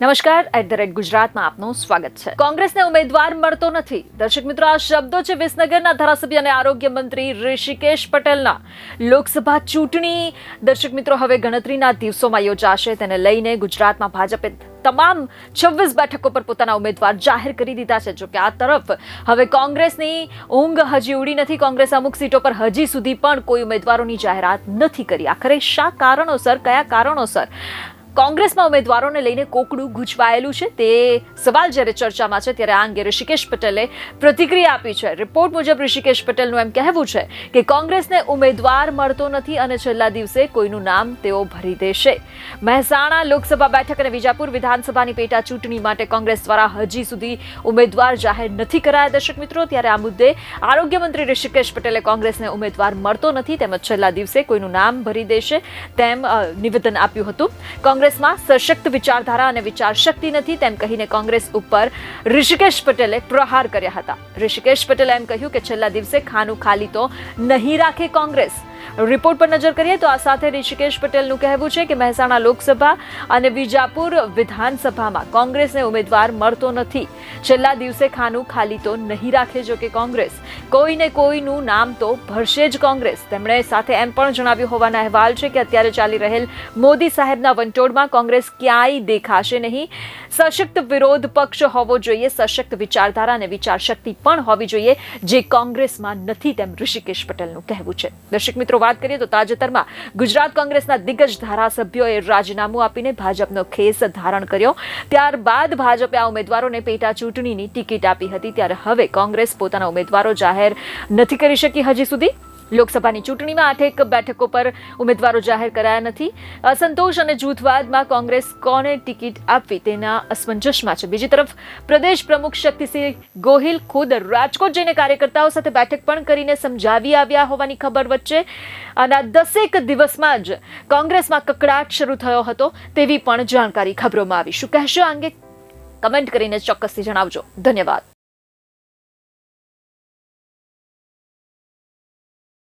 નમસ્કાર, at the rate ગુજરાતમાં આપનું સ્વાગત છે. કોંગ્રેસને ઉમેદવાર મળતો નથી. દર્શક મિત્રો, આ શબ્દો છે વિસનગરના ધારાસભ્ય અને આરોગ્ય મંત્રી ઋષિકેશ પટેલના. લોકસભા ચૂંટણી, દર્શક મિત્રો, હવે ગણતરીના દિવસોમાં યોજાશે. તેને લઈને ગુજરાતમાં ભાજપે તમામ છવ્વીસ બેઠકો પર પોતાના ઉમેદવાર જાહેર કરી દીધા છે. જોકે આ તરફ હવે કોંગ્રેસની ઊંઘ હજી ઉડી નથી. કોંગ્રેસ અમુક સીટો પર હજી સુધી પણ કોઈ ઉમેદવારોની જાહેરાત નથી કરી. આખરે શા કારણોસર, કયા કારણોસર? કોંગ્રેસમાં ઉમેદવારોને લઈને કોકડું ગૂંચવાયેલું છે. તે સવાલ જ્યારે ચર્ચામાં છે ત્યારે આ અંગે ઋષિકેશ પટેલે પ્રતિક્રિયા આપી છે. રિપોર્ટ મુજબ ઋષિકેશ પટેલનું એમ કહેવું છે કે કોંગ્રેસને ઉમેદવાર મળતો નથી અને છેલ્લા દિવસે કોઈનું નામ તેઓ ભરી દેશે. મહેસાણા લોકસભા બેઠક અને વિજાપુર વિધાનસભાની પેટા ચૂંટણી માટે કોંગ્રેસ દ્વારા હજી સુધી ઉમેદવાર જાહેર નથી કરાયા દર્શક મિત્રો. ત્યારે આ મુદ્દે આરોગ્ય મંત્રી ઋષિકેશ પટેલે કોંગ્રેસને ઉમેદવાર મળતો નથી તેમજ છેલ્લા દિવસે કોઈનું નામ ભરી દેશે તેમ નિવેદન આપ્યું હતું. કોંગ્રેસમાં સશક્ત વિચારધારા અને વિચાર શક્તિ નથી તેમ કહીને કોંગ્રેસ ઉપર ઋષિકેશ પટેલે પ્રહાર કર્યા હતા. ઋષિકેશ પટેલે એમ કહ્યું કે છેલ્લા દિવસે ખાનું ખાલી તો નહીં રાખે કોંગ્રેસ. રિપોર્ટ પર નજર કરીએ તો આ સાથે ઋષિકેશ પટેલનું કહેવું છે કે મહેસાણા લોકસભા અને વિજાપુર વિધાનસભામાં કોંગ્રેસને ઉમેદવાર મળતો નથી. છેલ્લા દિવસે ખાનું ખાલી તો નહીં રાખે જો કે કોંગ્રેસ. કોઈને કોઈનું નામ તો ભરશે જ કોંગ્રેસ. તેમણે સાથે એમ પણ જણાવ્યું હોવાના અહેવાલ છે કે અત્યારે ચાલી રહેલ મોદી સાહેબના વંટોળમાં કોંગ્રેસ ક્યાંય દેખાશે નહીં. સશક્ત વિરોધ પક્ષ હોવો જોઈએ, સશક્ત વિચારધારા અને વિચાર શક્તિ પણ હોવી જોઈએ જે કોંગ્રેસમાં નથી તેમ ઋષિકેશ પટેલનું કહેવું છે. દર્શક મિત્રો વાત કરીએ તો તાજેતરમાં ગુજરાત કોંગ્રેસના દિગ્ગજ ધારાસભ્યોએ રાજીનામું આપીને ભાજપનો ખેસ ધારણ કર્યો. ત્યારબાદ ભાજપે આ ઉમેદવારોને પેટા ચૂંટણીની ટિકિટ આપી હતી. ત્યારે હવે કોંગ્રેસ પોતાના ઉમેદવારો જાહેર નથી કરી શકી હજી સુધી. લોકસભાની ચૂંટણીમાં આઠેક બેઠકો પર ઉમેદવારો જાહેર કરાયા નથી. અસંતોષ અને જૂથવાદમાં કોંગ્રેસ કોને ટિકિટ આપવી તેના અસમંજસમાં છે. બીજી તરફ, પ્રદેશ પ્રમુખ શક્તિસિંહ ગોહિલ ખુદ રાજકોટ જઈને કાર્યકર્તાઓ સાથે બેઠક પણ કરીને સમજાવી આવ્યા હોવાની ખબર વચ્ચે. અને આ દસેક દિવસમાં જ કોંગ્રેસમાં કકડાટ શરૂ થયો હતો તેવી પણ જાણકારી ખબરોમાં આવી. શું કહેશો આ અંગે? કમેન્ટ કરીને ચોક્કસથી જણાવજો. ધન્યવાદ.